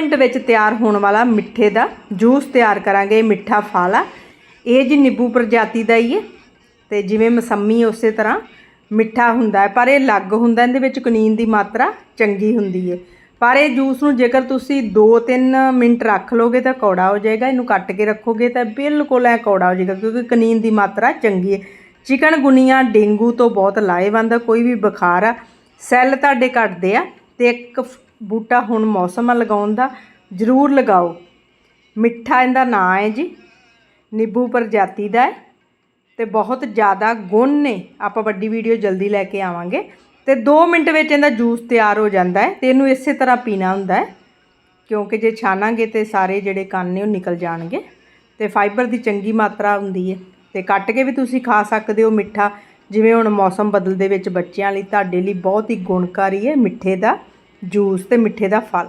Minute ਵਿੱਚ ਤਿਆਰ ਹੋਣ ਵਾਲਾ ਮਿੱਠੇ ਦਾ ਜੂਸ ਤਿਆਰ ਕਰਾਂਗੇ ਮਿੱਠਾ ਫਾਲਾ। ਇਹ ਜੀ ਨਿੰਬੂ ਪ੍ਰਜਾਤੀ ਦਾ ਹੀ ਹੈ ਤੇ ਜਿਵੇਂ ਮਸੰਮੀ ਉਸੇ ਤਰ੍ਹਾਂ ਮਿੱਠਾ ਹੁੰਦਾ ਹੈ, ਪਰ ਇਹ ਅਲੱਗ ਹੁੰਦਾ, ਇਹਦੇ ਵਿੱਚ ਕਨੀਨ ਦੀ ਮਾਤਰਾ ਚੰਗੀ ਹੁੰਦੀ ਹੈ। ਪਰ ਇਹ ਜੂਸ ਨੂੰ ਜੇਕਰ ਤੁਸੀਂ 2-3 ਮਿੰਟ ਰੱਖ ਲੋਗੇ ਤਾਂ ਕੌੜਾ ਹੋ ਜਾਏਗਾ, ਇਹਨੂੰ ਕੱਟ ਕੇ ਰੱਖੋਗੇ ਤਾਂ ਬਿਲਕੁਲ ਐ ਕੌੜਾ ਹੋ ਜਾਏਗਾ, ਕਿਉਂਕਿ ਕਨੀਨ ਦੀ ਮਾਤਰਾ ਚੰਗੀ ਹੈ। ਚਿਕਨ ਗੁਨੀਆਂ ਡੇਂਗੂ ਤੋਂ ਬਹੁਤ ਲਾਹੇਵੰਦ ਆ, ਕੋਈ ਵੀ ਬੁਖਾਰ ਆ, ਸੈੱਲ ਤੁਹਾਡੇ ਘਟਦੇ ਆ ਤੇ ਇੱਕ ਬੂਟਾ ਹੁਣ ਮੌਸਮ ਆ ਲਗਾਉਣ ਦਾ ਜ਼ਰੂਰ ਲਗਾਓ। ਮਿੱਠਾ ਇਹਦਾ ਨਾਂ ਹੈ ਜੀ। ਨਿੰਬੂ ਪ੍ਰਜਾਤੀ ਦਾ ਹੈ ਤੇ ਬਹੁਤ ਜ਼ਿਆਦਾ ਗੁਣ ਨੇ। ਆਪਾਂ ਵੱਡੀ ਵੀਡੀਓ ਜਲਦੀ ਲੈ ਕੇ ਆਵਾਂਗੇ। ਤੇ 2 ਮਿੰਟ ਵਿੱਚ ਇਹਦਾ ਜੂਸ ਤਿਆਰ ਹੋ ਜਾਂਦਾ ਹੈ ਤੇ ਇਹਨੂੰ ਇਸੇ ਤਰ੍ਹਾਂ ਪੀਣਾ ਹੁੰਦਾ ਹੈ। ਕਿਉਂਕਿ ਜੇ ਛਾਨਾਂਗੇ ਤੇ ਸਾਰੇ ਜਿਹੜੇ ਕੰਨ ਨੇ ਉਹ ਨਿਕਲ ਜਾਣਗੇ ਤੇ ਫਾਈਬਰ ਦੀ ਚੰਗੀ ਮਾਤਰਾ ਹੁੰਦੀ ਹੈ। ਤੇ ਕੱਟ ਕੇ ਵੀ ਤੁਸੀਂ ਖਾ ਸਕਦੇ ਹੋ ਮਿੱਠਾ। ਜਿਵੇਂ ਹੁਣ ਮੌਸਮ ਬਦਲਦੇ ਵਿੱਚ ਬੱਚਿਆਂ ਲਈ ਤੁਹਾਡੇ ਲਈ ਬਹੁਤ ਹੀ ਗੁਣਕਾਰੀ ਹੈ ਮਿੱਠੇ ਦਾ। ਜੂਸ ਤੇ ਮਿੱਠੇ ਦਾ ਫਲ।